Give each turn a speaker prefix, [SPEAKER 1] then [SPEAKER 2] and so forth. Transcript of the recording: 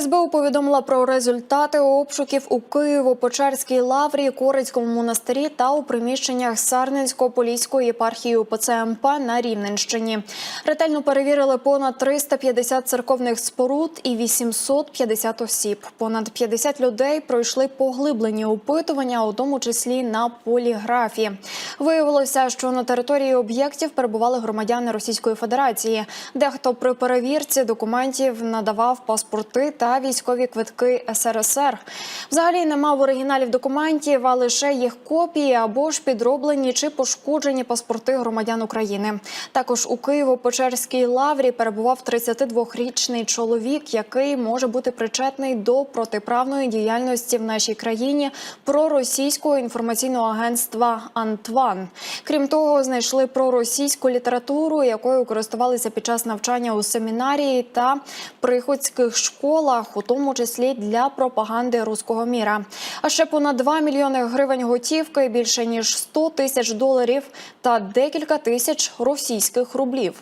[SPEAKER 1] СБУ повідомила про результати обшуків у Києво-Печерській лаврі, Корицькому монастирі та у приміщеннях Сарненсько-Поліської єпархії УПЦ МП на Рівненщині. Ретельно перевірили понад 350 церковних споруд і 850 осіб. Понад 50 людей пройшли поглиблені опитування, у тому числі на поліграфі. Виявилося, що на території об'єктів перебували громадяни Російської Федерації. Дехто при перевірці документів надавав паспорти та військові квитки СРСР. Взагалі не мав оригіналів документів, а лише їх копії або ж підроблені чи пошкоджені паспорти громадян України. Також у Києво-Печерській лаврі перебував 32-річний чоловік, який може бути причетний до протиправної діяльності в нашій країні проросійського інформаційного агентства Антван. Крім того, знайшли проросійську літературу, якою користувалися під час навчання у семінарії та приходських школах, у тому числі для пропаганди руського міра. А ще понад 2 мільйони гривень готівки, більше ніж 100 тисяч доларів та декілька тисяч російських рублів.